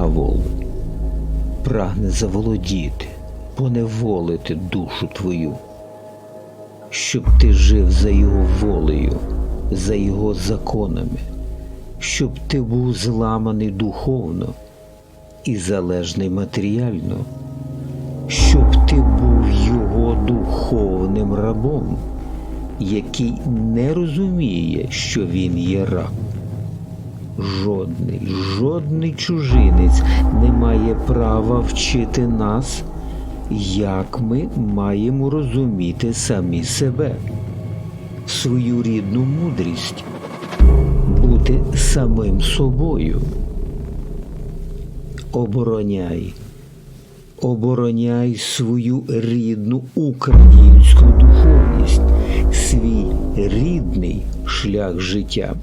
диявол прагне заволодіти, поневолити душу твою, щоб ти жив за його волею, за його законами, щоб ти був зламаний духовно і залежний матеріально, щоб ти був його духовним рабом, який не розуміє, що він є раб. Жодний, жодний чужинець не має права вчити нас, як ми маємо розуміти самі себе, свою рідну мудрість, бути самим собою. Обороняй, обороняй свою рідну українську духовність, свій рідний шлях життя.